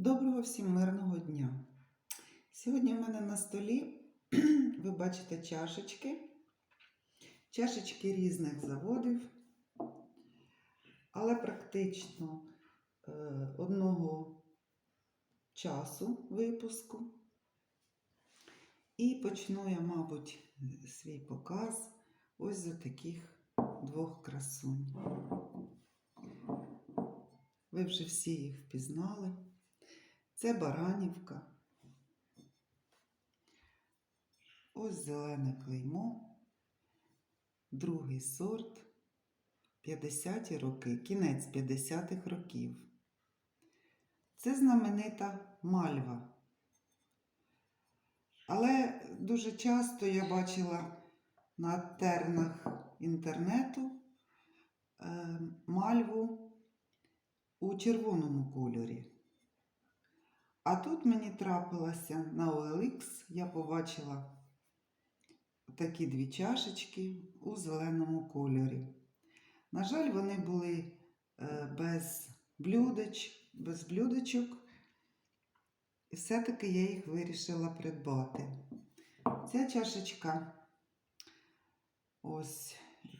Доброго всім мирного дня! Сьогодні в мене на столі ви бачите чашечки, чашечки різних заводів, але практично е, одного часу випуску. І почну я, мабуть, свій показ ось з таких двох красунь. Ви вже всі їх впізнали. Це Баранівка. Ось зелене клеймо, другий сорт, 50-ті роки, кінець 50-х років. Це знаменита мальва. Але дуже часто я бачила на тернах інтернету е, мальву у червоному кольорі. А тут мені трапилося на OLX, я побачила такі дві чашечки у зеленому кольорі. На жаль, вони були е, без блюдеч, без блюдечок, і все-таки я їх вирішила придбати. Ця чашечка ось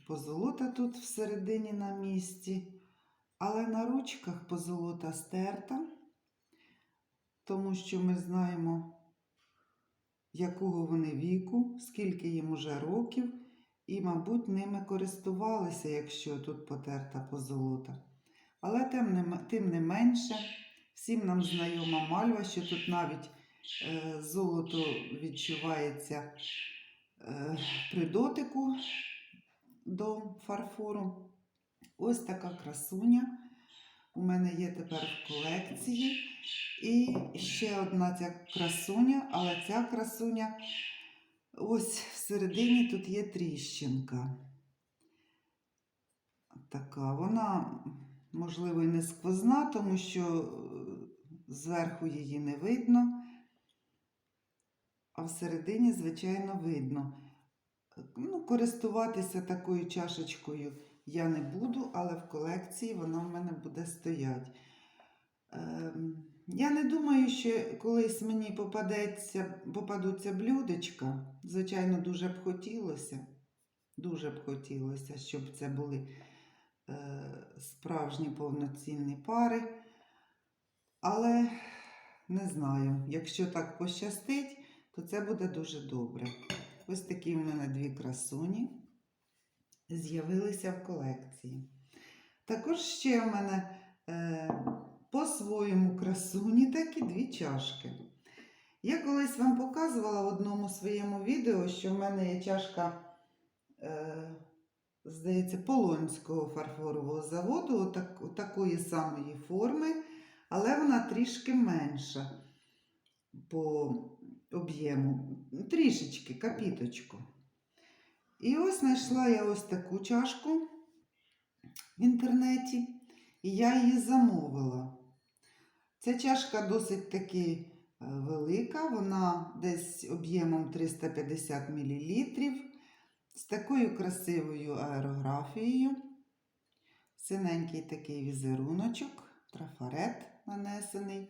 позолота тут всередині на місці, але на ручках позолота стерта тому що ми знаємо, якого вони віку, скільки їм уже років, і, мабуть, ними користувалися, якщо тут потерта позолота. Але тим не, тим не менше, всім нам знайома мальва, що тут навіть е, золото відчувається е, при дотику до фарфору. Ось така красуня. У мене є тепер в колекції. І ще одна ця красуня, але ця красуня ось всередині тут є тріщинка. Така, вона, можливо, не сквозна, тому що зверху її не видно, а всередині, звичайно, видно. Ну, Користуватися такою чашечкою я не буду, але в колекції вона в мене буде стояти. Ем, я не думаю, що колись мені попадеться, попадуться блюдечка. Звичайно, дуже б хотілося. Дуже б хотілося, щоб це були е, справжні повноцінні пари. Але не знаю, якщо так пощастить, то це буде дуже добре. Ось такі в мене дві красуні з'явилися в колекції. Також ще в мене. Е, по-своєму красуні, так і дві чашки. Я колись вам показувала в одному своєму відео, що в мене є чашка, е, здається, Полонського фарфорового заводу, отак, такої самої форми, але вона трішки менша по об'єму, трішечки капіточку. І ось знайшла я ось таку чашку в інтернеті, і я її замовила. Ця чашка досить таки е, велика, вона десь об'ємом 350 мл, з такою красивою аерографією. Синенький такий візеруночок, трафарет нанесений.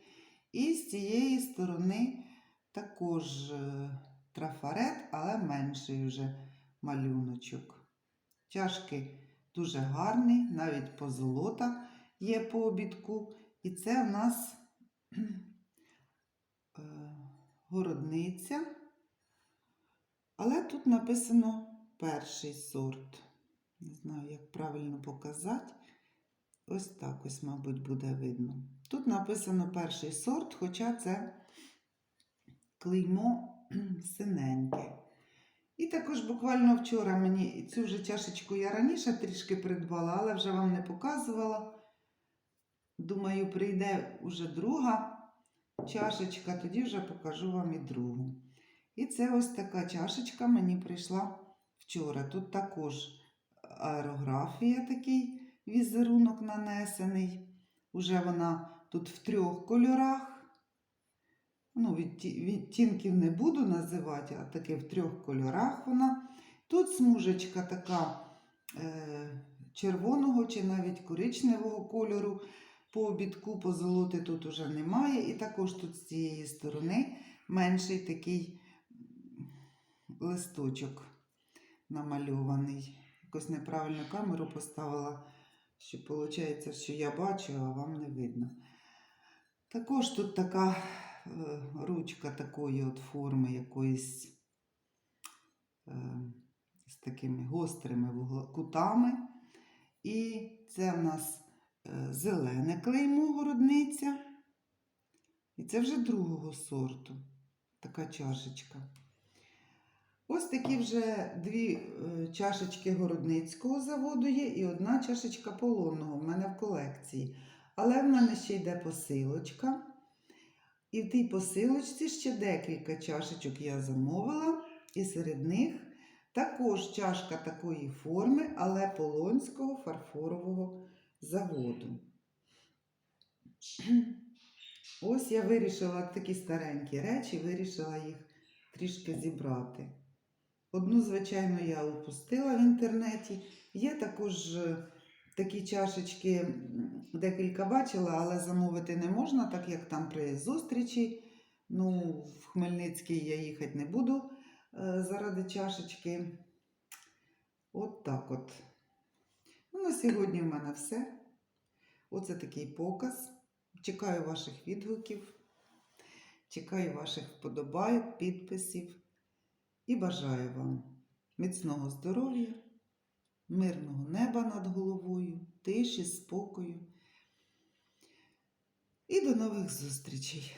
І з цієї сторони також е, трафарет, але менший вже малюночок. Чашки дуже гарні, навіть позолота є по обідку. І це в нас Е, городниця, але тут написано перший сорт. Не знаю, як правильно показати. Ось так ось, мабуть, буде видно. Тут написано перший сорт, хоча це клеймо синеньке. І також буквально вчора мені цю вже чашечку я раніше трішки придбала, але вже вам не показувала. Думаю, прийде уже друга чашечка, тоді вже покажу вам і другу. І це ось така чашечка мені прийшла вчора. Тут також аерографія, такий візерунок нанесений. Уже вона тут в трьох кольорах. Ну, Відтінків не буду називати, а таки в трьох кольорах вона. Тут смужечка така е, червоного чи навіть коричневого кольору. По обідку позолоти тут уже немає. І також тут з цієї сторони менший такий листочок намальований. Якось неправильну камеру поставила, що виходить, що я бачу, а вам не видно. Також тут така ручка такої от форми якоїсь е, з такими гострими кутами. І це в нас е, зелене клеймо городниця. І це вже другого сорту. Така чашечка. Ось такі вже дві е, чашечки городницького заводу є і одна чашечка полонного в мене в колекції. Але в мене ще йде посилочка. І в тій посилочці ще декілька чашечок я замовила, і серед них також чашка такої форми, але полонського фарфорового заводу. Ось я вирішила такі старенькі речі, вирішила їх трішки зібрати. Одну, звичайно, я упустила в інтернеті. Є також е, такі чашечки, декілька бачила, але замовити не можна, так як там при зустрічі. Ну, в Хмельницький я їхати не буду е, заради чашечки. От так от. Ну, на сьогодні в мене все. Оце такий показ. Чекаю ваших відгуків, чекаю ваших вподобайок, підписів і бажаю вам міцного здоров'я, мирного неба над головою, тиші, спокою. І до нових зустрічей!